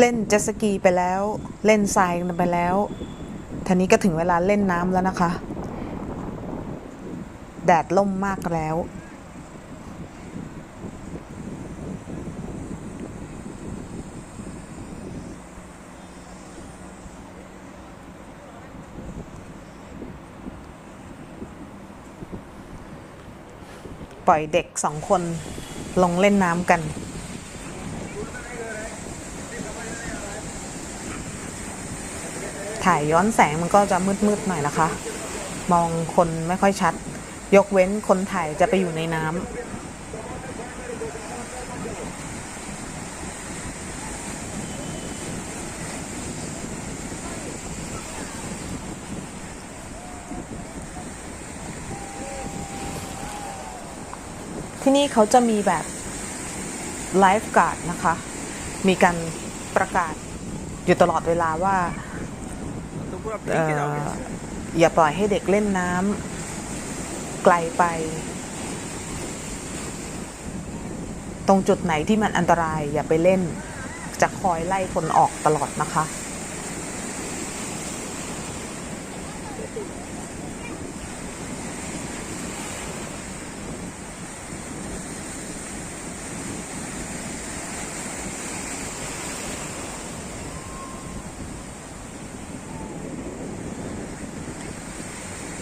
เล่นเจ็ตสกีไปแล้ว เล่นทรายไปแล้วทีนี้ก็ถึงเวลาเล่นน้ำแล้วนะคะ แดดล่มมากแล้ว ปล่อยเด็กสองคนลงเล่นน้ำกัน ถ่ายย้อนแสงมันก็จะมืดๆหน่อยนะคะ มองคนไม่ค่อยชัด ยกเว้นคนถ่ายจะไปอยู่ในน้ำที่นี่เขาจะมีแบบไลฟ์การ์ดนะคะ มีการประกาศอยู่ตลอดเวลาว่า อย่าปล่อยให้เด็กเล่นน้ำไกลไป ตรงจุดไหนที่มันอันตรายอย่าไปเล่น จะคอยไล่คนออกตลอดนะคะ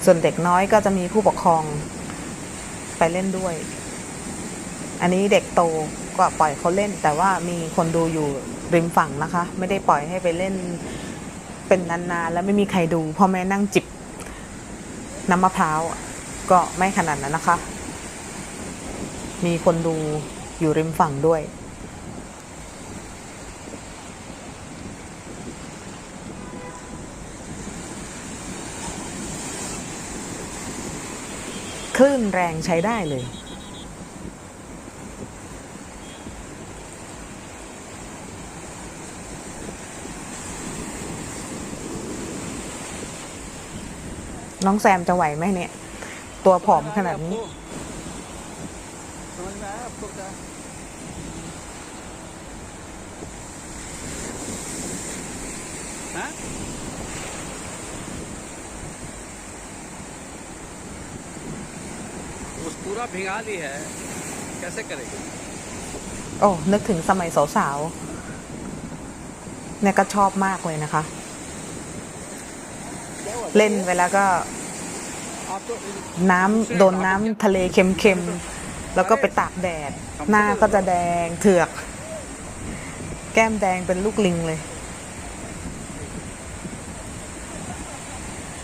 ส่วนเด็กน้อยก็จะมีผู้ปกครองไปเล่นด้วย อันนี้เด็กโตก็ปล่อยเขาเล่น แต่ว่ามีคนดูอยู่ริมฝั่งนะคะ ไม่ได้ปล่อยให้ไปเล่นเป็นนานๆ แล้วไม่มีใครดูพ่อแม่นั่งจิบน้ำมะพร้าวก็ไม่ขนาดนั้นนะคะ มีคนดูอยู่ริมฝั่งด้วย คลื่นแรงใช้ได้เลย น้องแซมจะไหวไหมเนี่ย ตัวผอมขนาดนี้ पूरा भिगा ली है कैसे करेगी โอ้ นึกถึงสมัยสาวๆ เนี่ยก็ชอบมากเลยนะคะ เล่นไปแล้วก็ आप तो น้ำโดนน้ำทะเลเค็มๆ แล้วก็ไปตากแดด หน้าก็จะแดงเถือก แก้มแดงเป็นลูกลิงเลย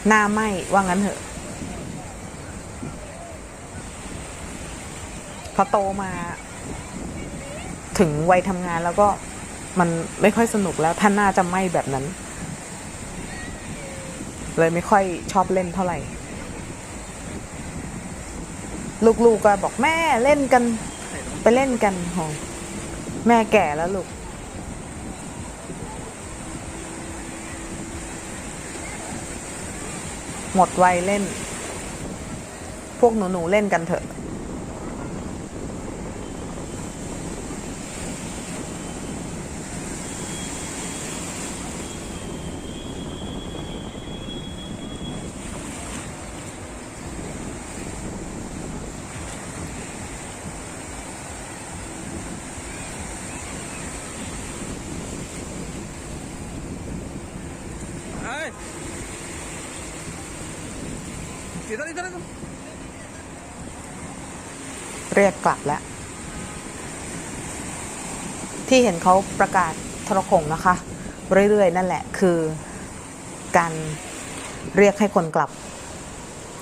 หน้าไหมว่างั้นเถอะ อโตมา ถึงวัยทำงานแล้วก็มันไม่ค่อยสนุกแล้วท่านน่าจะไหมแบบนั้น เลยไม่ค่อยชอบเล่นเท่าไหร่ ลูกๆก็บอกแม่เล่นกัน ไปเล่นกันโหแม่แก่แล้วลูกหมดวัยเล่น พวกหนู ๆ เล่นกันเถอะ हाय। इधर इधर इधर เรียกกลับแล้ว ที่เห็นเขาประกาศโทรโขงนะคะ เรื่อยๆ นั่นแหละคือการเรียกให้คนกลับ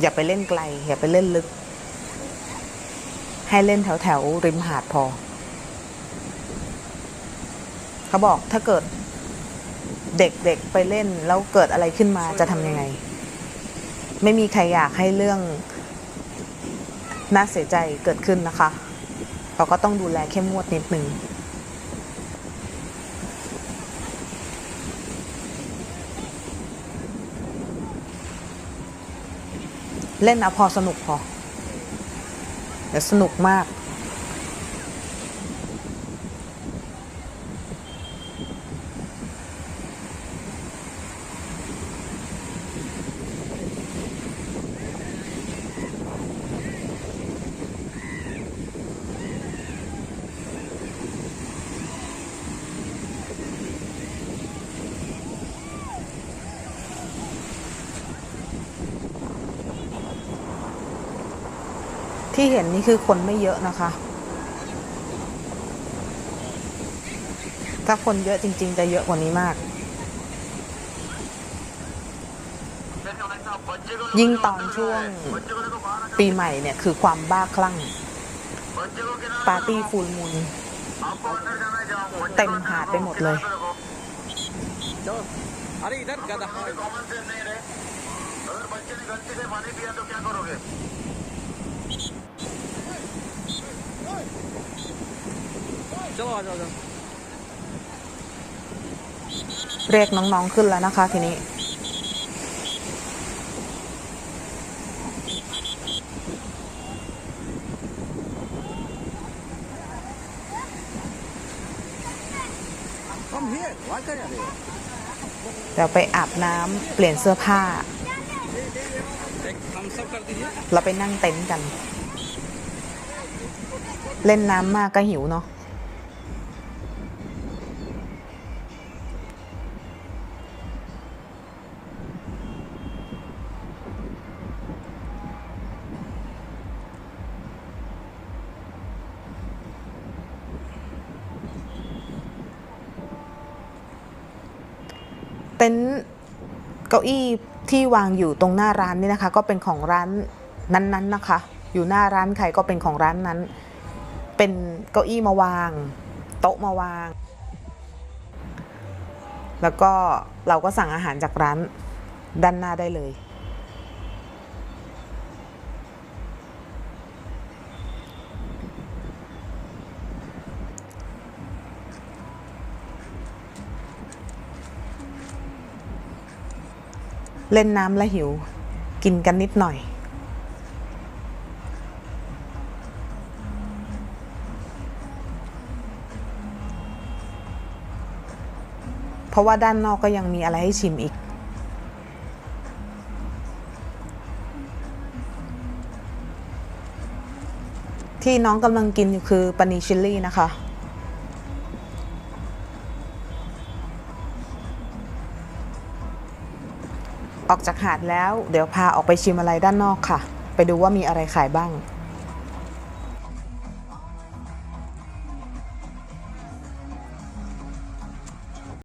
อย่าไปเล่นไกล อย่าไปเล่นลึก ให้เล่นแถวแถวๆริมหาดพอ เขาบอกถ้าเกิด เด็กๆไปเล่นแล้วเกิดอะไรขึ้นมาจะทำยังไง ไม่มีใครอยากให้เรื่องน่าเสียใจเกิดขึ้นนะคะ เราก็ต้องดูแลเข้มงวดนิดนึงเล่นเอาพอสนุกพอเดี๋ยวสนุกมาก ที่เห็นนี่คือคนไม่เยอะนะคะ ถ้าคนเยอะจริง ๆ จะเยอะกว่านี้มาก ยิ่งตอนช่วงปีใหม่เนี่ยคือความบ้าคลั่ง ปาร์ตี้ฟูลมูลเต็มหาดไปหมดเลย เรียกน้องๆขึ้นแล้วนะคะทีนี้เราไปอาบน้ำเปลี่ยนเสื้อผ้า เราไปนั่งเต็นท์กัน เล่นน้ำมากก็หิวเนาะเต็นท์เก้าอี้ที่วางอยู่ตรงหน้าร้านนี่นะคะ ก็เป็นของร้านนั้นๆนะคะ อยู่หน้าร้านใครก็เป็นของร้านนั้น เป็นเก้าอี้มาวาง โต๊ะมาวาง แล้วก็เราก็สั่งอาหารจากร้านด้านหน้าได้เลย เล่นน้ำและหิว กินกันนิดหน่อย ราะว่าด้านนอกก็ยังมีอะไรให้ชิมอีก ที่น้องกำลังกินอยู่คือปานิชิลลี่นะคะออกจากหาดแล้ว เดี๋ยวพาออกไปชิมอะไรด้านนอกค่ะ ไปดูว่ามีอะไรขายบ้าง